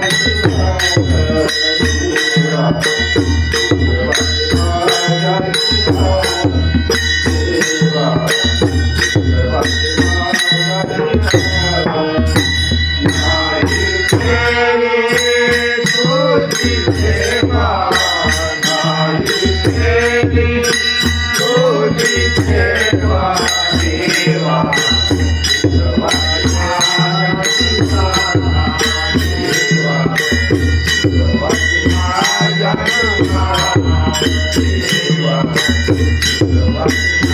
Thank you. rock.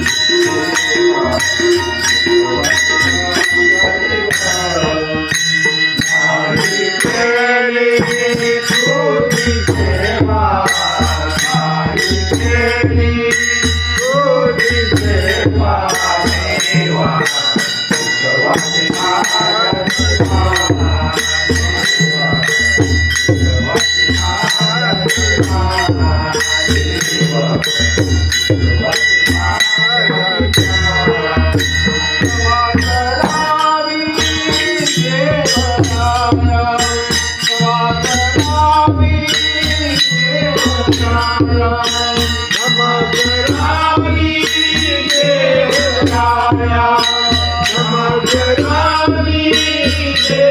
Música Yeah.